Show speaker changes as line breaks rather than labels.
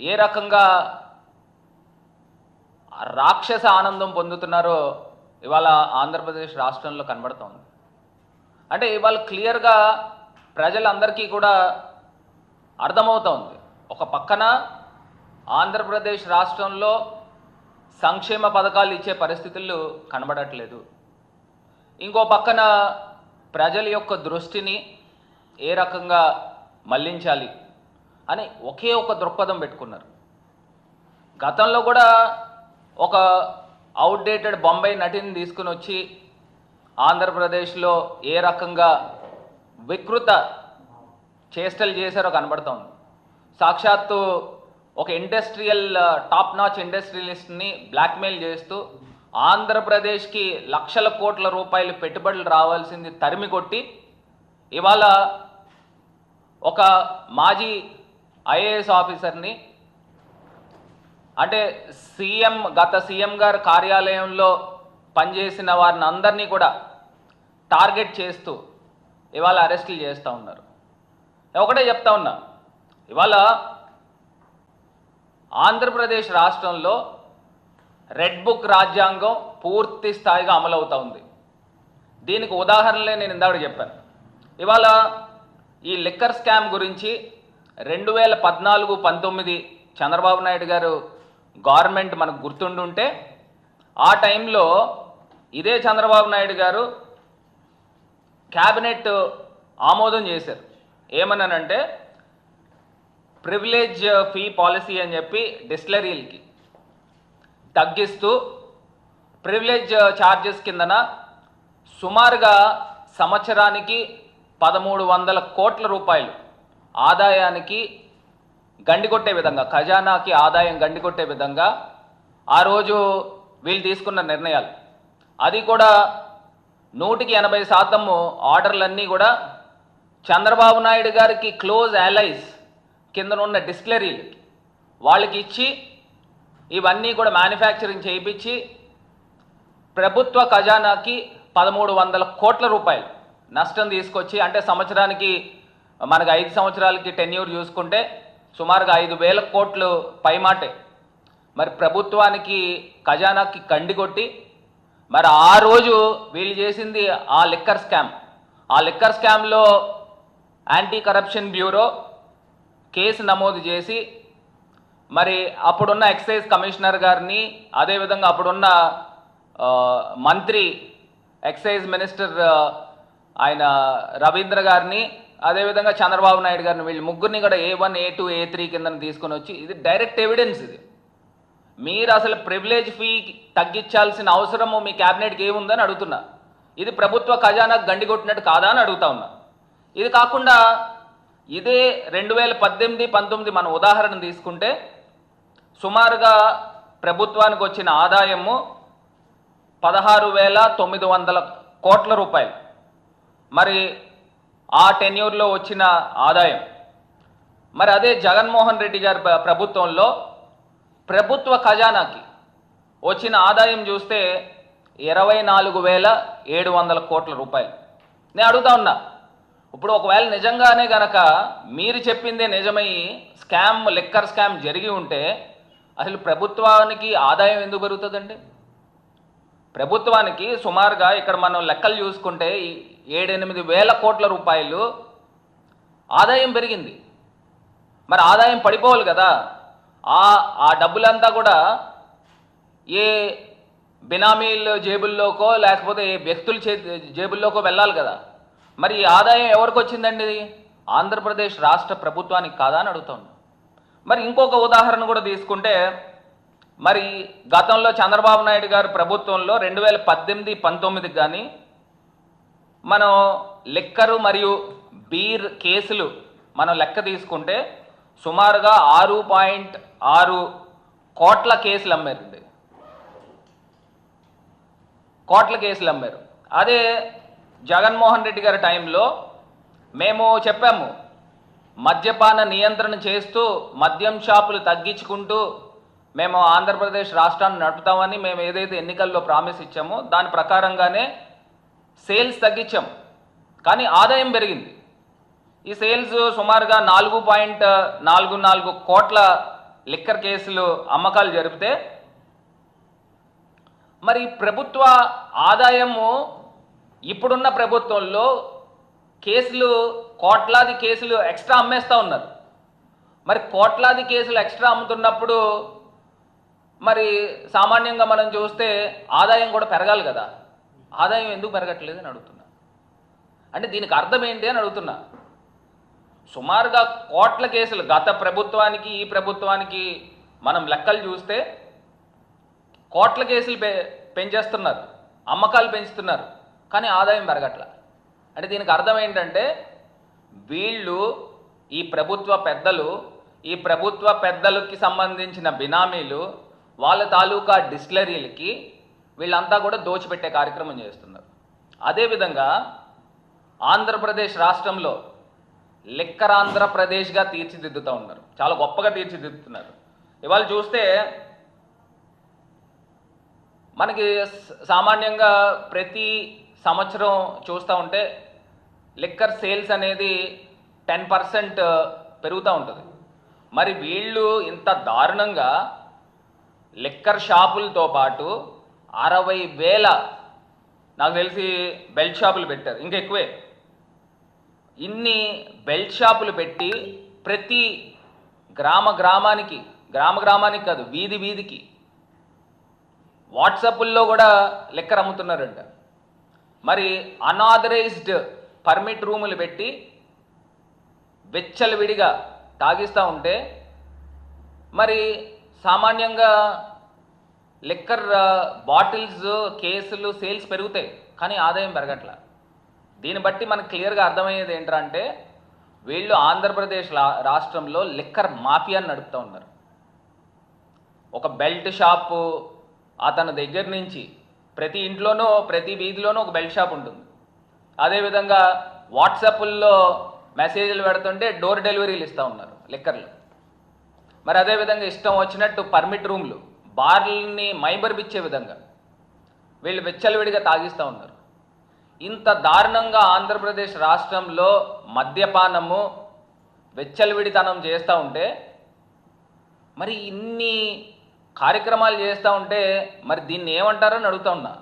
ఏ రకంగా రాక్షస ఆనందం పొందుతున్నారో ఇవాళ ఆంధ్రప్రదేశ్ రాష్ట్రంలో కనబడుతోంది. అంటే ఇవాళ క్లియర్గా ప్రజలందరికీ కూడా అర్థమవుతోంది. ఒక పక్కన ఆంధ్రప్రదేశ్ రాష్ట్రంలో సంక్షేమ పథకాలు ఇచ్చే పరిస్థితులు కనబడట్లేదు. ఇంకో పక్కన ప్రజల యొక్క దృష్టిని ఏ రకంగా మళ్ళించాలి? అని ఒకే ఒక దృక్పథం పెట్టుకున్నారు. గతంలో కూడా ఒక అవుట్డేటెడ్ బొంబాయి నటిని తీసుకుని వచ్చి ఆంధ్రప్రదేశ్లో ఏ రకంగా వికృత చేష్టలు చేశారో కనబడుతోంది సాక్షాత్తు ఒక ఇండస్ట్రియల్ టాప్ నాచ్ ఇండస్ట్రియలిస్ట్ని బ్లాక్మెయిల్ చేస్తూ ఆంధ్రప్రదేశ్కి లక్షల కోట్ల రూపాయలు పెట్టుబడులు రావాల్సింది తరిమి కొట్టి ఇవాళ ఒక మాజీ ఐఏఎస్ ఆఫీసర్ని అంటే సీఎం గత సీఎం గారి కార్యాలయంలో పనిచేసిన వారిని అందరినీ కూడా టార్గెట్ చేస్తూ ఇవాళ అరెస్టులు చేస్తూ ఉన్నారు. నేను ఒకటే చెప్తా ఉన్నా ఇవాళ ఆంధ్రప్రదేశ్ రాష్ట్రంలో రెడ్ బుక్ రాజ్యాంగం పూర్తి స్థాయిగా అమలవుతూ ఉంది. దీనికి ఉదాహరణలే నేను ఇందాక చెప్పాను. ఇవాళ ఈ లిక్కర్ స్కామ్ గురించి రెండు వేల పద్నాలుగు పంతొమ్మిది చంద్రబాబు నాయుడు గారు గవర్నమెంట్ మనకు గుర్తుండుంటే ఆ టైంలో ఇదే చంద్రబాబు నాయుడు గారు క్యాబినెట్ ఆమోదం చేశారు. ఏమన్నానంటే ప్రివిలేజ్ ఫీ పాలసీ అని చెప్పి డిస్టిలరీలకి తగ్గిస్తూ ప్రివిలేజ్ ఛార్జెస్ కిందన సుమారుగా సంవత్సరానికి పదమూడు వందల కోట్ల రూపాయలు ఆదాయానికి గండికొట్టే విధంగా ఖజానాకి ఆదాయం గండికొట్టే విధంగా ఆ రోజు వీళ్ళు తీసుకున్న నిర్ణయాలు. అది కూడా నూటికి ఎనభై శాతము ఆర్డర్లన్నీ కూడా చంద్రబాబు నాయుడు గారికి క్లోజ్ అలైజ్ కిందనున్న ఉన్న వాళ్ళకి ఇచ్చి ఇవన్నీ కూడా మ్యానుఫ్యాక్చరింగ్ చేయించి ప్రభుత్వ ఖజానాకి పదమూడు వందల కోట్ల రూపాయలు నష్టం తీసుకొచ్చి అంటే సంవత్సరానికి మనకు ఐదు సంవత్సరాలకి టెన్యూర్ చూసుకుంటే సుమారుగా ఐదు వేల కోట్లు పైమాటే. మరి ప్రభుత్వానికి ఖజానాకి కండి కొట్టి మరి ఆ రోజు వీళ్ళు చేసింది ఆ లిక్కర్ స్కామ్ ఆ లిక్కర్ స్కామ్లో యాంటీ కరప్షన్ బ్యూరో కేసు నమోదు చేసి మరి అప్పుడున్న ఎక్సైజ్ కమిషనర్ గారిని అదేవిధంగా అప్పుడున్న మంత్రి ఎక్సైజ్ మినిస్టర్ ఆయన రవీంద్ర గారిని అదేవిధంగా చంద్రబాబు నాయుడు గారిని వీళ్ళు ముగ్గురిని కూడా A one A two A three కింద తీసుకొని వచ్చి ఇది డైరెక్ట్ ఎవిడెన్స్ ఇది. మీరు అసలు ప్రివిలేజ్ ఫీ తగ్గించాల్సిన అవసరము మీ క్యాబినెట్కి ఏముందని అడుగుతున్నా. ఇది ప్రభుత్వ ఖజానాకు గండి కొట్టినట్టు కాదా అని అడుగుతా ఉన్నా. ఇది కాకుండా ఇదే రెండు వేల పద్దెనిమిది పంతొమ్మిది మన ఉదాహరణ తీసుకుంటే సుమారుగా ప్రభుత్వానికి వచ్చిన ఆదాయము పదహారు వేల తొమ్మిది వందల కోట్ల రూపాయలు. మరి ఆ టెన్యూర్లో వచ్చిన ఆదాయం. మరి అదే జగన్మోహన్ రెడ్డి గారి ప్రభుత్వంలో ప్రభుత్వ ఖజానాకి వచ్చిన ఆదాయం చూస్తే ఇరవై నాలుగు వేల ఏడు వందల కోట్ల రూపాయలు. నేను అడుగుతా ఉన్నా ఇప్పుడు ఒకవేళ నిజంగానే గనక మీరు చెప్పిందే నిజమై స్కామ్ లిక్కర్ స్కామ్ జరిగి ఉంటే అసలు ప్రభుత్వానికి ఆదాయం ఎందుకు పెరుగుతుందండి? ప్రభుత్వానికి సుమారుగా ఇక్కడ మనం లెక్కలు చూసుకుంటే ఏడెనిమిది వేల కోట్ల రూపాయలు ఆదాయం పెరిగింది. మరి ఆదాయం పడిపోవాలి కదా. ఆ ఆ డబ్బులంతా కూడా ఏ బినామీల జేబుల్లోకో లేకపోతే ఏ వ్యక్తుల చే జేబుల్లోకో వెళ్ళాలి కదా. మరి ఈ ఆదాయం ఎవరికి వచ్చిందండి ఇది? ఆంధ్రప్రదేశ్ రాష్ట్ర ప్రభుత్వానికి కాదా అని అడుగుతాను మరి ఇంకొక ఉదాహరణ కూడా తీసుకుంటే మరి గతంలో చంద్రబాబు నాయుడు గారు ప్రభుత్వంలో రెండు వేల పద్దెనిమిది పంతొమ్మిదికి కానీ మనం లిక్కరు మరియు బీర్ కేసులు మనం లెక్క తీసుకుంటే సుమారుగా ఆరు పాయింట్ ఆరు కోట్ల కేసులు అమ్మారండి. కోట్ల కేసులు అమ్మారు. అదే జగన్మోహన్ రెడ్డి గారి టైంలో మేము చెప్పాము మద్యపాన నియంత్రణ చేస్తూ మద్యం షాపులు తగ్గించుకుంటూ మేము ఆంధ్రప్రదేశ్ రాష్ట్రాన్ని నడుపుతామని మేము ఏదైతే ఎన్నికల్లో ప్రామిస్ ఇచ్చామో దాని ప్రకారంగానే సేల్స్ తగ్గించాం. కానీ ఆదాయం పెరిగింది. ఈ సేల్స్ సుమారుగా నాలుగు పాయింట్ నాలుగు నాలుగు కోట్ల లిక్కర్ కేసులు అమ్మకాలు జరిపితే మరి ప్రభుత్వ ఆదాయము ఇప్పుడున్న ప్రభుత్వంలో కేసులు కోట్లాది కేసులు ఎక్స్ట్రా అమ్మేస్తూ ఉన్నారు మరి కోట్లాది కేసులు ఎక్స్ట్రా అమ్ముతున్నప్పుడు మరి సామాన్యంగా మనం చూస్తే ఆదాయం కూడా పెరగాలి కదా. ఆదాయం ఎందుకు పెరగట్లేదు అని అడుగుతున్నా. అంటే దీనికి అర్థం ఏంటి అని అడుగుతున్నా. సుమారుగా కోట్ల కేసులు గత ప్రభుత్వానికి ఈ ప్రభుత్వానికి మనం లెక్కలు చూస్తే కోట్ల కేసులు పె పెంచేస్తున్నారు. అమ్మకాలు పెంచుతున్నారు. కానీ ఆదాయం పెరగట్ల. అంటే దీనికి అర్థం ఏంటంటే వీళ్ళు ఈ ప్రభుత్వ పెద్దలు ఈ ప్రభుత్వ పెద్దలకి సంబంధించిన బినామీలు వాళ్ళ తాలూకా డిస్టిలరీలకి వీళ్ళంతా కూడా దోచిపెట్టే కార్యక్రమం చేస్తున్నారు. అదేవిధంగా ఆంధ్రప్రదేశ్ రాష్ట్రంలో లిక్కర్ ఆంధ్రప్రదేశ్గా తీర్చిదిద్దుతూ ఉన్నారు. చాలా గొప్పగా తీర్చిదిద్దుతున్నారు. ఇవాళ చూస్తే మనకి సామాన్యంగా ప్రతి సంవత్సరం చూస్తూ ఉంటే లిక్కర్ సేల్స్ అనేది టెన్ పర్సెంట్ పెరుగుతూ ఉంటుంది. మరి వీళ్ళు ఇంత దారుణంగా లిక్కర్ షాపులతో పాటు అరవై వేల నాకు తెలిసి బెల్ట్ షాపులు పెట్టారు ఇంకా ఎక్కువే. ఇన్ని బెల్ట్ షాపులు పెట్టి ప్రతి గ్రామ గ్రామానికి గ్రామ గ్రామానికి కాదు వీధి వీధికి వాట్సాప్ల్లో కూడా లెక్కర్ అమ్ముతున్నారంట. మరి అనాథరైజ్డ్ పర్మిట్ రూములు పెట్టి విచ్చలవిడిగా తాగిస్తూ ఉంటే మరి సామాన్యంగా లిక్కర్ బాటిల్స్ కేసులు సేల్స్ పెరుగుతాయి కానీ ఆదాయం పెరగట్ల. దీన్ని బట్టి మనకు క్లియర్గా అర్థమయ్యేది ఏంటంటే వీళ్ళు ఆంధ్రప్రదేశ్ రా- రాష్ట్రంలో లిక్కర్ మాఫియాని నడుపుతూ ఉన్నారు. ఒక బెల్ట్ షాపు అతని దగ్గర నుంచి ప్రతి ఇంట్లోనూ ప్రతి వీధిలోనూ ఒక బెల్ట్ షాప్ ఉంటుంది. అదేవిధంగా వాట్సాప్ల్లో మెసేజ్లు పెడుతుంటే డోర్ డెలివరీలు ఇస్తూ ఉన్నారు లిక్కర్లు. మరి అదేవిధంగా ఇష్టం వచ్చినట్టు పర్మిట్ రూమ్లు బార్లని మైబర్బిచ్చే విధంగా వీళ్ళు విచ్చలవిడిగా తాగిస్తూ ఉన్నారు. ఇంత దారుణంగా ఆంధ్రప్రదేశ్ రాష్ట్రంలో మద్యపానము వెచ్చలవిడితనం చేస్తూ ఉంటే మరి ఇన్ని కార్యక్రమాలు చేస్తూ ఉంటే మరి దీన్ని ఏమంటారని అడుగుతా ఉన్నా.